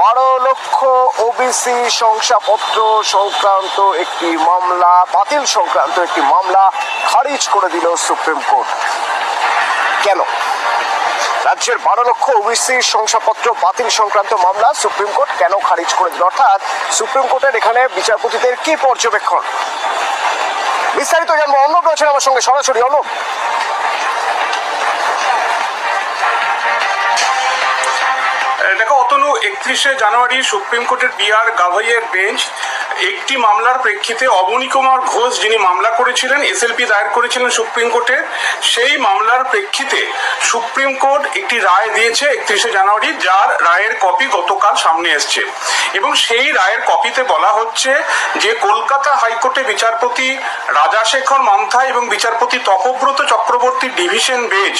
বারো লক্ষ ওবিসি শংসাপত্র সংক্রান্ত একটি মামলা, বাতিল সংক্রান্ত একটি মামলা খারিজ করে দিল সুপ্রিম কোর্ট। কেন? রাজ্যের বারো লক্ষ ওবিসি শংসাপত্র বাতিল সংক্রান্ত মামলা সুপ্রিম কোর্ট কেন খারিজ করে দিল? অর্থাৎ সুপ্রিম কোর্টের এখানে বিচারপতিদের কি পর্যবেক্ষণ? বিস্তারিত জানব। অর্ণব রয়েছেন আমার সঙ্গে সরাসরি। অর্ণব দেখো একত্রিশে জানুয়ারি সুপ্রিম কোর্টের বিআর গাভাইয়ের বেঞ্চ একটি মামলার প্রেক্ষিতে অবনী কুমার ঘোষ যিনি মামলা করেছিলেন এসএলপি দায়ের করেছিলেন সুপ্রিম কোর্টে, সেই মামলার প্রেক্ষিতে সুপ্রিম কোর্ট একটি রায় দিয়েছে একত্রিশে জানুয়ারি, যার রায়ের কপি গতকাল সামনে এসছে। এবং সেই রায়ের কপিতে বলা হচ্ছে যে, কলকাতা হাইকোর্টে বিচারপতি রাজাশেখর মান্থা এবং বিচারপতি তপব্রত চক্রবর্তী ডিভিশন বেঞ্চ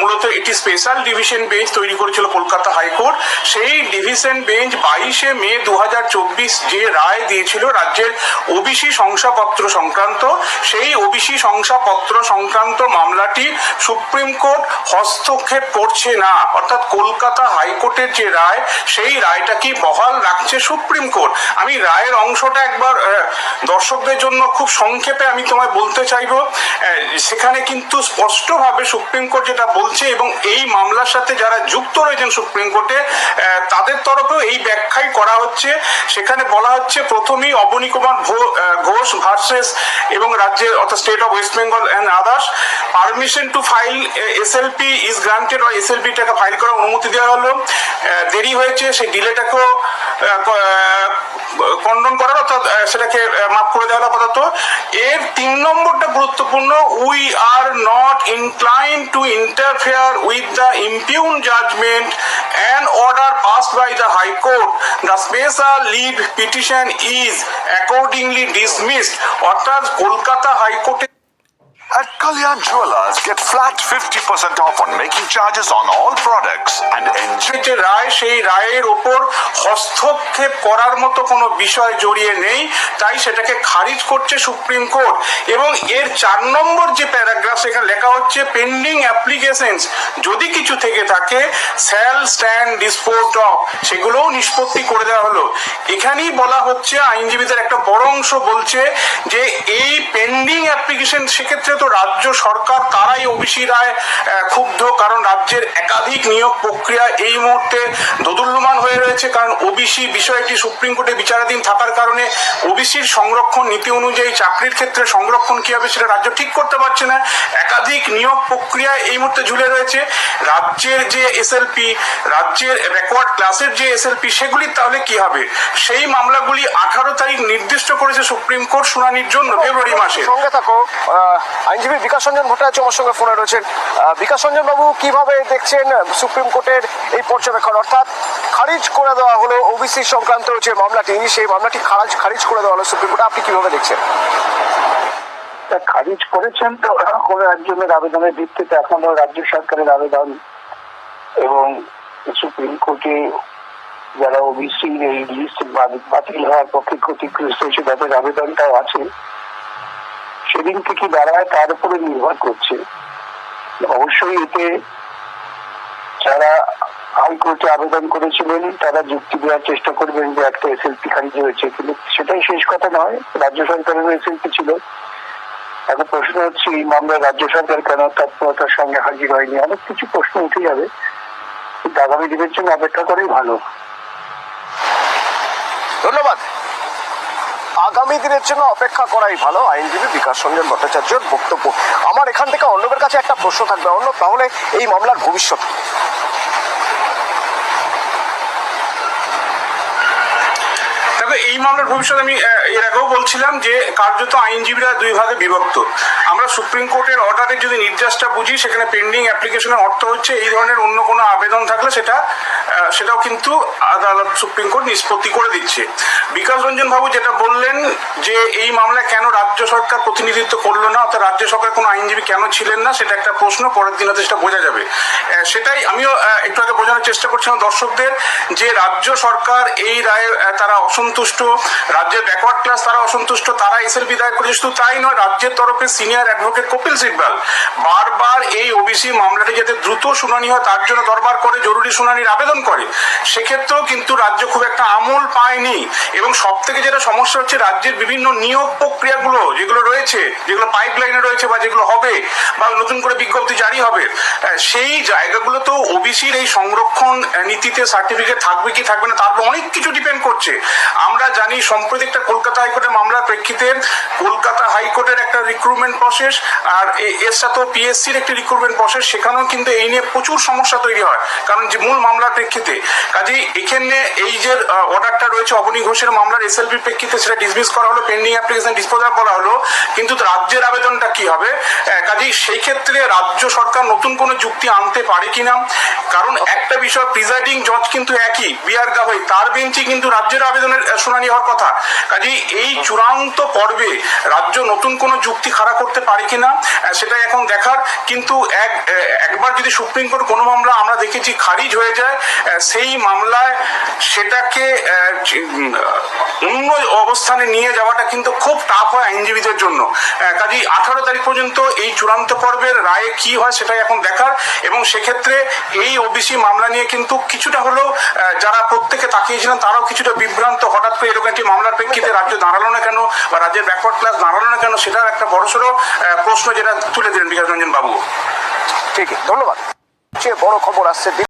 মূলত এটি স্পেশাল ডিভিশন বেঞ্চ তৈরি করেছিল কলকাতা হাইকোর্ট। সেই ডিভিশন বেঞ্চ বাইশে মে দু হাজার চব্বিশ যে রায় দিয়েছিল রাজ্যের ওবিসি শংসাপত্র সংক্রান্ত। সেই ওবিসি শংসাপত্র সংক্রান্ত মামলাটি সুপ্রিম কোর্ট হস্তক্ষেপ করছে না। অর্থাৎ কলকাতা হাইকোর্টের যে রায়, সেই রায়টা কি বহাল রাখছে সুপ্রিম কোর্ট? আমি রায়ের অংশটা একবার দর্শকদের জন্য খুব সংক্ষেপে আমি তোমায় বলতে চাইব। সেখানে কিন্তু স্পষ্টভাবে সুপ্রিম কোর্ট যেটা বলছে এবং এই মামলার সাথে যারা যুক্ত রয়েছেন সুপ্রিম কোর্টে তাদের তরফেও এই ব্যাখ্যাই করা হচ্ছে। সেখানে বলা হচ্ছে প্রথমেই অবনী কুমার ঘোষ, ভার্সেস এবং রাজ্যের, অর্থাৎ state of West Bengal and others permission to file SLP is granted বা এসএলপিটাকে ফাইল করার অনুমতি দেওয়া হলো। দেরি হয়েছে, সেই ডিলেটাকেও খণ্ডন করার অর্থাৎ সেটাকে মাফ করে দেওয়ার আপাতত। এর তিন নম্বরটা গুরুত্বপূর্ণ we are not incline to interfere with the impugn judgment and order pass by the high court the special leave petition is accordingly dismissed অর্থাৎ কলকাতা হাইকোর্টে At Kalyan Jewelers, get flat 50% off on making charges on all products and enjoy. যে রায় সেই রায়ের ওপর হস্তক্ষেপ করার মতো কোনো বিষয় জড়িয়ে নেই তাই সেটাকে খারিজ করছে সুপ্রিম কোর্ট এবং এর চার নম্বর যে প্যারাগ্রাফ সেখানে লেখা হচ্ছে পেন্ডিং অ্যাপ্লিকেশনস যদি কিছু থেকে থাকে স্যাল স্ট্যান্ড ডিসপোজ অফ সেগুলোও নিষ্পত্তি করে দেওয়া হলো এখানেই বলা হচ্ছে আইনজীবীদের একটা বড় অংশ বলছে যে এই পেন্ডিং অ্যাপ্লিকেশন সেক্ষেত্রে তো রাজ্য সরকার তারাই ওবিসি রায় ক্ষুব্ধ, কারণ রাজ্যের একাধিক নিয়োগ প্রক্রিয়া এই মুহূর্তে দোদুল্যমান হয়ে রয়েছে। কারণ ওবিসি বিষয়টি সুপ্রিম কোর্টে বিচারাধীন থাকার কারণে ওবিসির সংরক্ষণ নীতি অনুযায়ী চাকরির ক্ষেত্রে সংরক্ষণ কি হবে সেটা রাজ্য ঠিক করতে পারছে না। একাধিক নিয়োগ প্রক্রিয়া এই মুহূর্তে ঝুলে রয়েছে। রাজ্যের যে এসএলপি, রাজ্যের ব্যাকওয়ার্ড ক্লাসের যে এসএলপি, সেগুলি তাহলে কি হবে? সেই মামলাগুলি আঠারো তারিখ নির্দিষ্ট করেছে সুপ্রিম কোর্ট শুনানির জন্য, ফেব্রুয়ারি মাসে। সঙ্গে থাকো আইনজীবী বিকাশ রঞ্জন ভট্টাচার্য আমার সঙ্গে ফোনে রয়েছেন। বিকাশ রঞ্জন বাবু, কীভাবে দেখছেন সুপ্রিম কোর্টের এই পর্যবেক্ষণ? অর্থাৎ খারিজ করে দেওয়া হলো ওবিসি সংক্রান্ত যে মামলাটি সেই মামলাটি খারিজ খারিজ করে দেওয়া হলো সুপ্রিম কোর্টে। আপনি কীভাবে দেখছেন? খারিজ করেছেন তো কোনো একজনের আবেদনের ভিত্তিতে এখনও রাজ্য সরকারের আবেদন এবং সুপ্রিম কোর্টে যারা ওবিসি এই লিস্ট বাতিল হওয়ার পক্ষে ক্ষতিগ্রস্ত হয়েছে তাদের আবেদনটাও আছে। সেদিন থেকে দাঁড়ায় তার উপরে নির্ভর করছে। অবশ্যই এতে যারা হাইকোর্টে আবেদন করেছিলেন, তারা যুক্তি দেওয়ার চেষ্টা করবেন যে একটা এসএলপি খারিজ হয়েছে কিন্তু সেটাই শেষ কথা নয়, রাজ্য সরকারেরও এসএলপি ছিল। এখন প্রশ্ন হচ্ছে, এই মামলায় রাজ্য সরকার কেন তৎপরতার সঙ্গে হাজির হয়নি? অনেক কিছু প্রশ্ন উঠে যাবে। আগামী দিনের জন্য অপেক্ষা করেই ভালো। ধন্যবাদ। আগামী দিনের জন্য অপেক্ষা করাই ভালো। আইনজীবী বিকাশ রঞ্জন ভট্টাচার্যর বক্তব্য। আমার এখান থেকে অন্যদের কাছে একটা প্রশ্ন থাকবে। অন্য, তাহলে এই মামলার ভবিষ্যৎ তবে এই মামলার ভবিষ্যৎ আমি এর আগেও বলছিলাম যে কার্যত আইনজীবীরা দুই ভাগে বিভক্ত। আমরা সুপ্রিম কোর্টের অর্ডারের যদি নির্দেশটা বুঝি, সেখানে পেন্ডিং অ্যাপ্লিকেশনের অর্থ হচ্ছে এই ধরনের অন্য কোনো আবেদন থাকলে সেটা সেটাও কিন্তু আদালত সুপ্রিম কোর্ট নিষ্পত্তি করে দিচ্ছে। বিকাশ রঞ্জন বাবু যেটা বললেন যে এই মামলায় কেন রাজ্য সরকার প্রতিনিধিত্ব করল না, অর্থাৎ রাজ্য সরকার কোনো আইনজীবী কেন ছিলেন না, সেটা একটা প্রশ্ন, পরের দিন সেটা বোঝা যাবে। সেটাই আমিও একটু আগে বোঝানোর চেষ্টা করছিলাম দর্শকদের যে রাজ্য সরকার এই রায়ে তারা অসন্তুষ্ট অসন্তুষ্ট, রাজ্যের ব্যাকওয়ার্ড ক্লাস তারা অসন্তুষ্ট, তারা এসএলপি দায়ের করেছে শুধু তাই নয়, রাজ্যের তরফে সিনিয়র অ্যাডভোকেট কপিল সিব্বাল বারবার এই ওবিসি মামলাটি যাতে দ্রুত শুনানি হয়, তার জন্য দরবার করে জরুরি শুনানির আবেদন করে। সেক্ষেত্রেও কিন্তু রাজ্য খুব একটা আমল পায়নি এবং সব থেকে যেটা সমস্যা হচ্ছে, রাজ্যের বিভিন্ন নিয়োগ প্রক্রিয়াগুলো যেগুলো রয়েছে, যেগুলো পাইপলাইনে রয়েছে বা যেগুলো হবে বা নতুন করে বিজ্ঞপ্তি জারি হবে সেই জায়গাগুলো তো ওবিসির এই সংরক্ষণ নীতিতে সার্টিফিকেট থাকবে কি থাকবে না, তার উপর অনেক কিছু ডিপেন্ড করছে। আমরা জানি সম্প্রতি একটা কলকাতা হাইকোর্টের মামলার প্রেক্ষিতে কলকাতা হাইকোর্টের একটা রিক্রুটমেন্ট প্রসেস আর এর সাথেও পিএসসির একটি রিক্রুটমেন্ট প্রসেস সেখানেও কিন্তু এই নিয়ে প্রচুর সমস্যা তৈরি হয়। কারণ যে মূল মামলার প্রেক্ষিতে, কাজেই এখানে এই যে অর্ডারটা রয়েছে অবনী ঘোষের মামলার এসএলপি প্রেক্ষিতে, সেটা ডিসমিস করা হলো পেন্ডিং অ্যাপ্লিকেশন ডিসপোজাল করা হলো, কিন্তু রাজ্যের আবেদনটা কি হবে? কাজেই সেই ক্ষেত্রে রাজ্য সরকার নতুন কোনো যুক্তি আনতে পারে কিনা কারণ একটা বিষয় প্রিজাইডিং জজ কিন্তু একই বিআর গাভাই তার বেঞ্চে কিন্তু রাজ্যের আবেদনের শুনানি হওয়ার কথা। কাজেই এই চূড়ান্ত পর্বে রাজ্য নতুন কোনো যুক্তি খাড়া করতে পারে কিনা আহ, সেটাই এখন দেখার। কিন্তু এক একবার যদি সুপ্রিম কোর্ট কোনো মামলা আমরা দেখেছি খারিজ হয়ে যায় সেই মামলায় সেটাকে অন্য অবস্থানে নিয়ে যাওয়াটা কিন্তু খুব টাফ হয় আইনজীবীদের জন্য। কাজেই আঠারো তারিখ পর্যন্ত এই চূড়ান্ত পর্বের রায়ে কি হয় সেটাই এখন দেখার। এবং সেক্ষেত্রে এই ওবিসি মামলা নিয়ে কিন্তু কিছুটা হলেও যারা প্রত্যেকে তাকিয়েছিলেন তারাও কিছুটা বিভ্রান্ত। হঠাৎ করে এরকম একটি মামলার প্রেক্ষিতে রাজ্য দাঁড়াল না কেন বা রাজ্যের ব্যাকওয়ার্ড ক্লাস দাঁড়াল না কেন সেটার একটা বড়সড় প্রশ্ন যেটা তুলে দিলেন বিকাশ রঞ্জন বাবু। ঠিক ধন্যবাদ। সবচেয়ে বড় খবর আসছে।